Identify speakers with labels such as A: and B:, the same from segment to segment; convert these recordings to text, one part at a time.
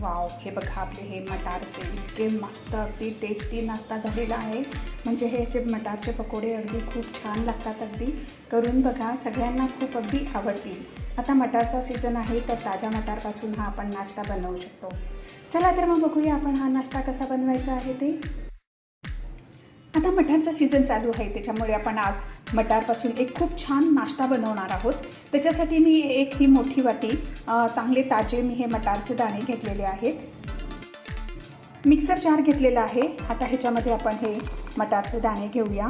A: Wow हे बघा आपले हे मटारचे इतके मस्त अगदी टेस्टी नाश्ता झालेला आहे. म्हणजे हे जे मटारचे पकोडे अगदी खूप छान लागतात अगदी. करून बघा सगळ्यांना खूप अगदी आवडतील. आता मटारचा सीझन आहे तर ताज्या मटारपासून हा आपण नाश्ता बनवू शकतो. चला तर मग बघूया आपण हा नाश्ता कसा बनवायचा आहे ते. आता मटारचा सीझन चालू आहे त्याच्यामुळे आपण आज मटारपासून एक खूप छान नाश्ता बनवणार आहोत. त्याच्यासाठी मी एक ही मोठी वाटी चांगले ताजे मी हे मटारचे दाणे घेतलेले आहेत. मिक्सर जार घेतलेला आहे. आता ह्याच्यामध्ये आपण हे मटारचे दाणे घेऊया.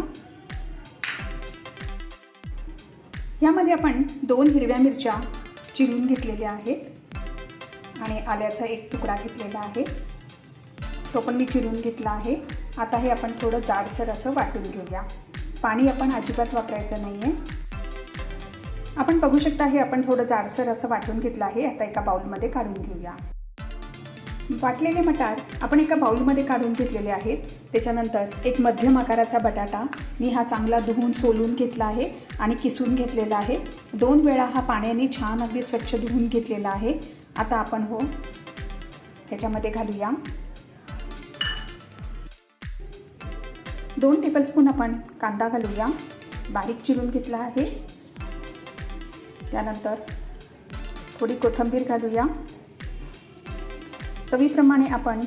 A: यामध्ये आपण दोन हिरव्या मिरच्या चिरून घेतलेल्या आहेत. आणि आल्याचा एक तुकडा घेतलेला आहे. तो पण मी चिरून घेतला आहे. आता हे आपण थोडं जाडसर असं वाटून घेऊया. पाणी आपण अजिबात वापरायचं नाही आहे आपण बघू शकता हे आपण थोडं जाडसर असं वाटून घेतलं आहे. आता एका बाउलमध्ये काढून घेऊया. वाटलेले मटार आपण एका बाउलमध्ये काढून घेतलेले आहेत. त्याच्यानंतर एक मध्यम आकाराचा बटाटा मी हा चांगला धुवून सोलून घेतला आहे आणि किसून घेतलेला आहे. दोन वेळा हा पाण्याने छान अगदी स्वच्छ धुवून घेतलेला आहे. आता आपण हो ह्याच्यामध्ये घालूया. दोन टेबलस्पून आपण कांदा घालूया. बारीक चिरून घेतला आहे. त्यानंतर थोडी कोथिंबीर घालूया. चवीप्रमाणे आपण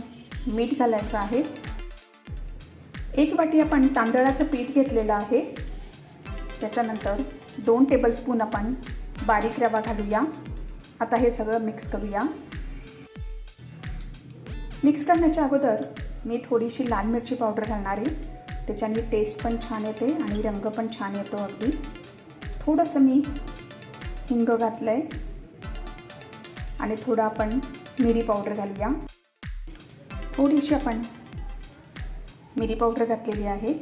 A: मीठ घालायचं आहे. एक वाटी आपण तांदळाचं पीठ घेतलेलं आहे. त्याच्यानंतर दोन टेबलस्पून आपण बारीक रवा घालूया. आता हे सगळं मिक्स करूया. मिक्स करण्याच्या अगोदर मी थोडीशी लाल मिरची पावडर घालणार आहे. त्याच्याने टेस्ट पण छान येते आणि रंग पण छान येतो अगदी. थोडंसं मी हिंग घातलं आहे आणि थोडं आपण मिरी पावडर घालूया. थोडीशी आपण मिरी पावडर घातलेली आहे.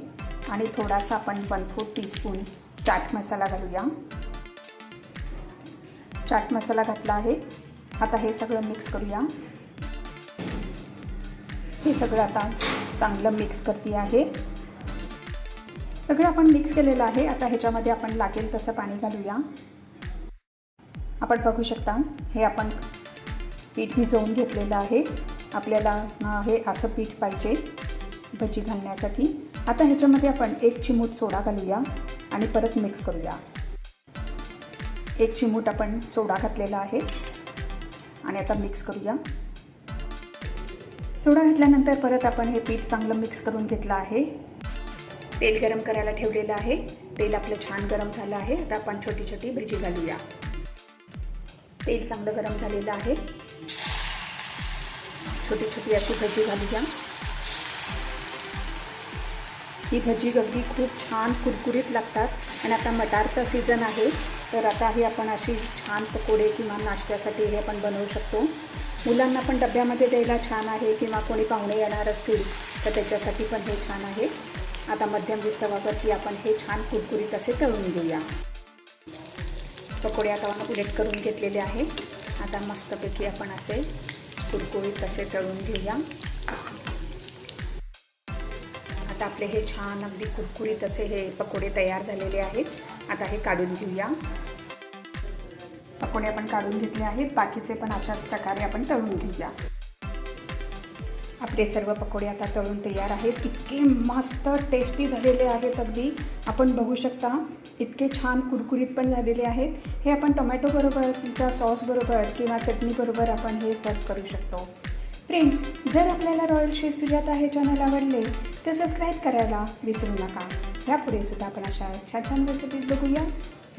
A: आणि थोडासा आपण one four teaspoon chaat masala घालूया. चाट मसाला घातला आहे. आता हे सगळं मिक्स करूया. हे सगळं आता चांगलं मिक्स करते आहे. सगळं आपण मिक्स केलेलं आहे. आता ह्याच्यामध्ये आपण लागेल तसं पाणी घालूया. आपण बघू शकता हे आपण पीठ भिजवून घेतलेलं आहे. आपल्याला हे असं पीठ पाहिजे भजी घालण्यासाठी. आता ह्याच्यामध्ये आपण एक चिमूट सोडा घालूया आणि परत मिक्स करूया. एक चिमूट आपण सोडा घातलेला आहे. आणि आता मिक्स करूया. सोडा घातल्यानंतर परत आपण हे पीठ चांगलं मिक्स करून घेतलं आहे. तेल गरम करायला ठेवलेलं आहे. तेल आपलं छान गरम झालं आहे. आता आपण छोटी छोटी भजी घालूया. तेल चांगलं गरम झालेलं आहे. छोटी छोटी अशी भजी घालूया. ही भजी अगदी खूप छान कुरकुरीत लागतात. आणि आता मटारचा सीझन आहे. तर आता ही आपण अशी छान पकोडे किंवा नाश्त्यासाठी हे आपण बनवू शकतो. मुलांना पण डब्यामध्ये द्यायला छान आहे किंवा कोणी पाहुणे येणार असतील तर त्याच्यासाठी पण हे छान आहे. आता मध्यम विस्तवावरती आपण हे छान कुरकुरीत असे तळून घेऊया. पकोडे आता उलट करून घेतलेले आहे. आता मस्तपैकी आपण असे कुरकुरीत असे तळून घेऊया. आता आपले हे छान अगदी कुरकुरीत असे हे पकोडे तयार झालेले आहेत. आता हे काढून घेऊया. पकोडे आपण काढून घेतले आहेत. बाकीचे पण अशाच प्रकारे आपण तळून घेऊया. आपले सर्व पकोडे आता तळून तयार आहेत. इतके मस्त टेस्टी झालेले आहेत अगदी. आपण बघू शकता इतके छान कुरकुरीत पण झालेले आहेत. हे आपण टोमॅटोबरोबरच्या सॉसबरोबर किंवा चटणीबरोबर आपण हे सर्व करू शकतो. फ्रेंड्स जर आपल्याला रॉयल शेफ सुजाता हे चॅनल आवडले तर सबस्क्राईब करायला विसरू नका. यापुढे सुद्धा आपण अशा छान छान रेसिपीज बघूया.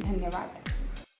A: धन्यवाद.